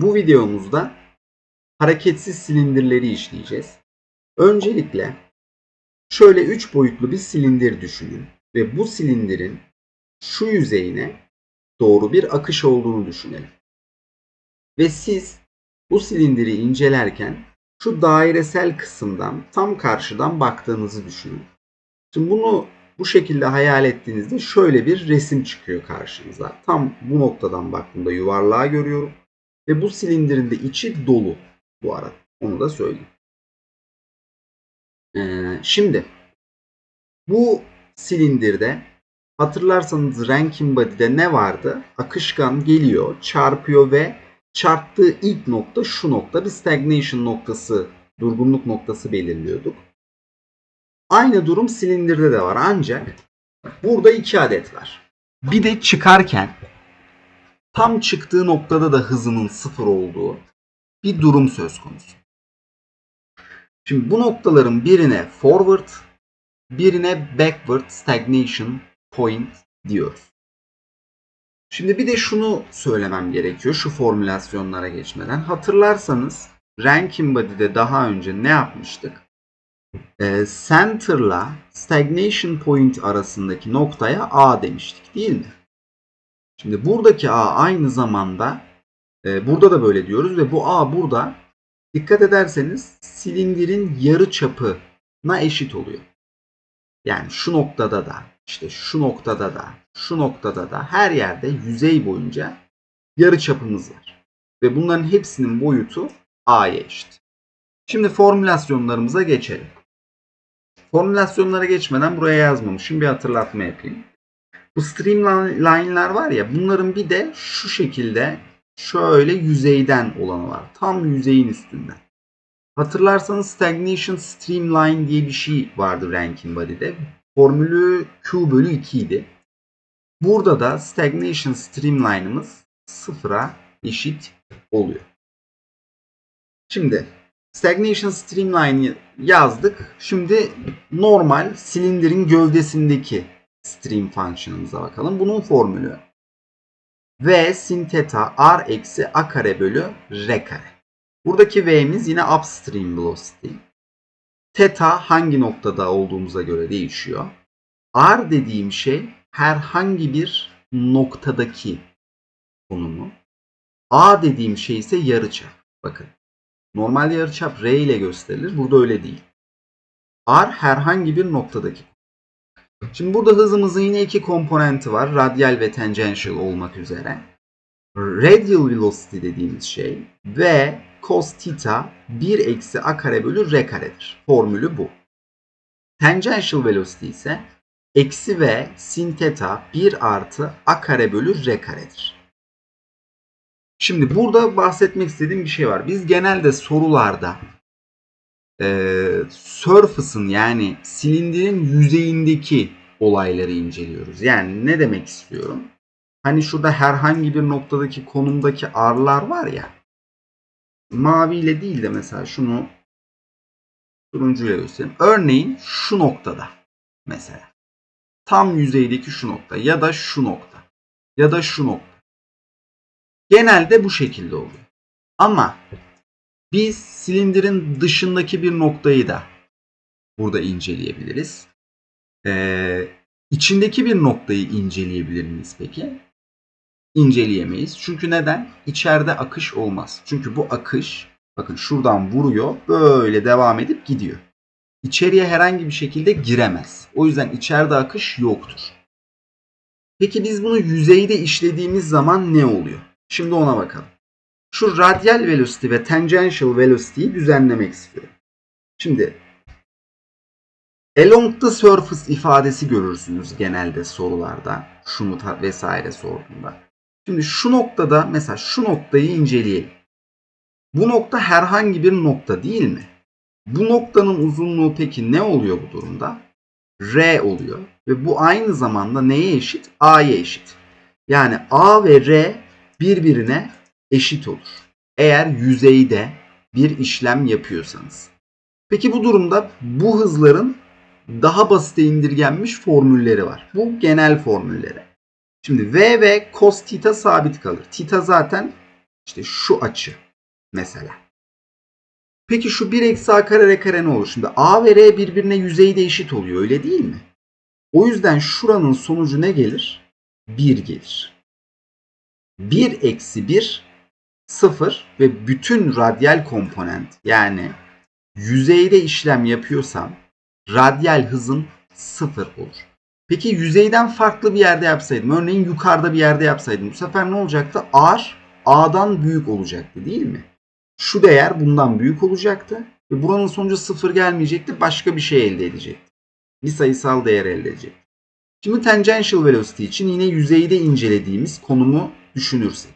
Bu videomuzda hareketsiz silindirleri işleyeceğiz. Öncelikle şöyle 3 boyutlu bir silindir düşünün ve bu silindirin şu yüzeyine doğru bir akış olduğunu düşünelim. Ve siz bu silindiri incelerken şu dairesel kısımdan tam karşıdan baktığınızı düşünün. Şimdi bunu bu şekilde hayal ettiğinizde şöyle bir resim çıkıyor karşınıza. Tam bu noktadan baktığımda yuvarlağı görüyorum. Ve bu silindirin de içi dolu bu arada. Onu da söyleyeyim. Ee, şimdi bu silindirde hatırlarsanız Rankine Body'de ne vardı? Akışkan geliyor, çarpıyor ve çarptığı ilk nokta şu nokta. Bir stagnation noktası, durgunluk noktası belirliyorduk. Aynı durum silindirde de var ancak burada iki adet var. Bir de çıkarken tam çıktığı noktada da hızının sıfır olduğu bir durum söz konusu. Şimdi bu noktaların birine forward, birine backward stagnation point diyoruz. Şimdi bir de şunu söylemem gerekiyor şu formülasyonlara geçmeden. Hatırlarsanız Rankine Body'de daha önce ne yapmıştık? Ee, center'la stagnation point arasındaki noktaya A demiştik değil mi? Şimdi buradaki A aynı zamanda e, burada da böyle diyoruz ve bu A burada dikkat ederseniz silindirin yarı çapına eşit oluyor. Yani şu noktada da işte şu noktada da şu noktada da her yerde yüzey boyunca yarı çapımız var. Ve bunların hepsinin boyutu A'ya eşit. Şimdi formülasyonlarımıza geçelim. Formülasyonlara geçmeden buraya yazmamışım. Bir hatırlatma yapayım. Bu streamline'lar var ya bunların bir de şu şekilde şöyle yüzeyden olanı var. Tam yüzeyin üstünden. Hatırlarsanız stagnation streamline diye bir şey vardı Rankine Body'de. Formülü Q bölü 2 idi. Burada da stagnation streamline'ımız sıfıra eşit oluyor. Şimdi stagnation streamline'ı yazdık. Şimdi normal silindirin gövdesindeki stream function'ımıza bakalım. Bunun formülü V sin theta r eksi a kare bölü r kare. Buradaki V'miz yine upstream velocity. Theta hangi noktada olduğumuza göre değişiyor. R dediğim şey herhangi bir noktadaki konumu. A dediğim şey ise yarıçap. Bakın. Normalde yarıçap R ile gösterilir. Burada öyle değil. R herhangi bir noktadaki. Şimdi burada hızımızın yine iki komponenti var. Radyal ve tangential olmak üzere. Radial velocity dediğimiz şey ve cos theta 1 eksi a kare bölü r karedir. Formülü bu. Tangential velocity ise eksi v sin theta 1 artı a kare bölü r karedir. Şimdi burada bahsetmek istediğim bir şey var. Biz genelde sorularda e, surface'ın yani silindirin yüzeyindeki olayları inceliyoruz. Yani ne demek istiyorum? Hani şurada herhangi bir noktadaki konumdaki arlar var ya. Maviyle değil de mesela şunu turuncuyla göstereyim. Örneğin şu noktada mesela. Tam yüzeydeki şu nokta ya da şu nokta ya da şu nokta. Genelde bu şekilde oluyor. Ama biz silindirin dışındaki bir noktayı da burada inceleyebiliriz. Ee, içindeki bir noktayı inceleyebilir miyiz peki? İnceleyemeyiz. Çünkü neden? İçeride akış olmaz. Çünkü bu akış bakın şuradan vuruyor böyle devam edip gidiyor. İçeriye herhangi bir şekilde giremez. O yüzden içeride akış yoktur. Peki biz bunu yüzeyde işlediğimiz zaman ne oluyor? Şimdi ona bakalım. Şu radial velocity ve tangential velocity'yi düzenlemek istiyorum. Şimdi along the surface ifadesi görürsünüz genelde sorularda. Şunu vesaire sorduğunda. Şimdi şu noktada mesela şu noktayı inceleyelim. Bu nokta herhangi bir nokta değil mi? Bu noktanın uzunluğu peki ne oluyor bu durumda? R oluyor. Ve bu aynı zamanda neye eşit? A'ya eşit. Yani A ve R birbirine eşit olur. Eğer yüzeyde bir işlem yapıyorsanız. Peki bu durumda bu hızların daha basite indirgenmiş formülleri var. Bu genel formülleri. Şimdi V ve cos theta sabit kalır. Theta zaten İşte şu açı mesela. Peki şu 1 eksi a kare kare ne olur? Şimdi a ve r birbirine yüzeyde eşit oluyor öyle değil mi? O yüzden şuranın sonucu ne gelir? 1 gelir. 1 eksi 1 0 ve bütün radyal komponent yani yüzeyde işlem yapıyorsam radyal hızım 0 olur. Peki yüzeyden farklı bir yerde yapsaydım, örneğin yukarıda bir yerde yapsaydım bu sefer ne olacaktı? R A'dan büyük olacaktı değil mi? Şu değer bundan büyük olacaktı ve buranın sonucu 0 gelmeyecekti, başka bir şey elde edecekti. Bir sayısal değer elde edecekti. Şimdi tangential velocity için yine yüzeyde incelediğimiz konumu düşünürsek.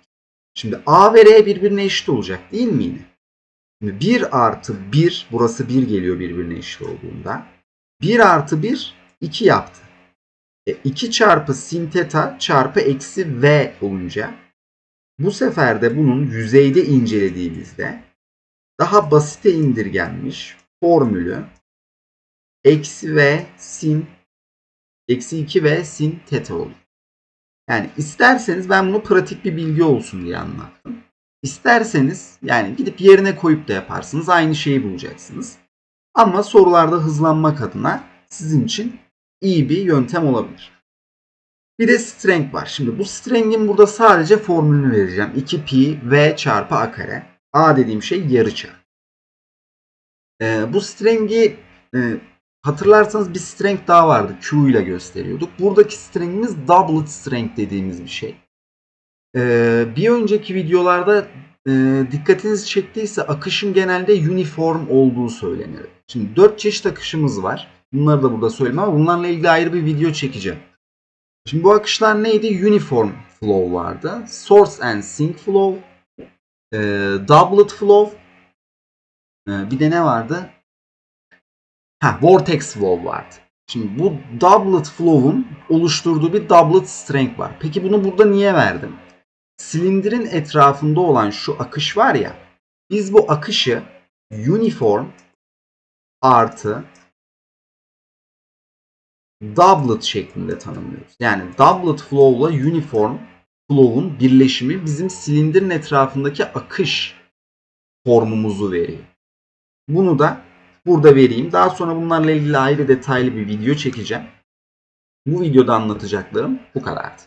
Şimdi A ve R birbirine eşit olacak değil mi yine? Şimdi 1 artı 1, burası 1 geliyor birbirine eşit olduğunda. 1 artı 1, 2 yaptı. E, 2 çarpı sin theta çarpı eksi v olunca bu sefer de bunun yüzeyde incelediğimizde daha basite indirgenmiş formülü eksi v sin eksi 2 v sin theta olur. Yani isterseniz ben bunu pratik bir bilgi olsun diye anlattım. İsterseniz yani gidip yerine koyup da yaparsınız. Aynı şeyi bulacaksınız. Ama sorularda hızlanmak adına sizin için iyi bir yöntem olabilir. Bir de strength var. Şimdi bu strength'in burada sadece formülünü vereceğim. 2pi v çarpı a kare. A dediğim şey yarıçap. Ee, bu strength'i e, hatırlarsanız bir strength daha vardı. Q ile gösteriyorduk. Buradaki strength'imiz doublet strength dediğimiz bir şey. Ee, bir önceki videolarda e, dikkatinizi çektiyse akışın genelde uniform olduğu söylenir. Şimdi 4 çeşit akışımız var. Bunları da burada söylemem ama bunlarla ilgili ayrı bir video çekeceğim. Şimdi bu akışlar neydi? Uniform flow vardı. Source and sink flow. E, doublet flow. E, bir de ne vardı? Ha, vortex flow vardı. Şimdi bu doublet flow'un oluşturduğu bir doublet strength var. Peki bunu burada niye verdim? Silindirin etrafında olan şu akış var ya. Biz bu akışı uniform artı doublet şeklinde tanımlıyoruz. Yani doublet flow ile uniform flow'un birleşimi bizim silindirin etrafındaki akış formumuzu veriyor. Bunu da burada vereyim. Daha sonra bunlarla ilgili ayrı detaylı bir video çekeceğim. Bu videoda anlatacaklarım bu kadardı.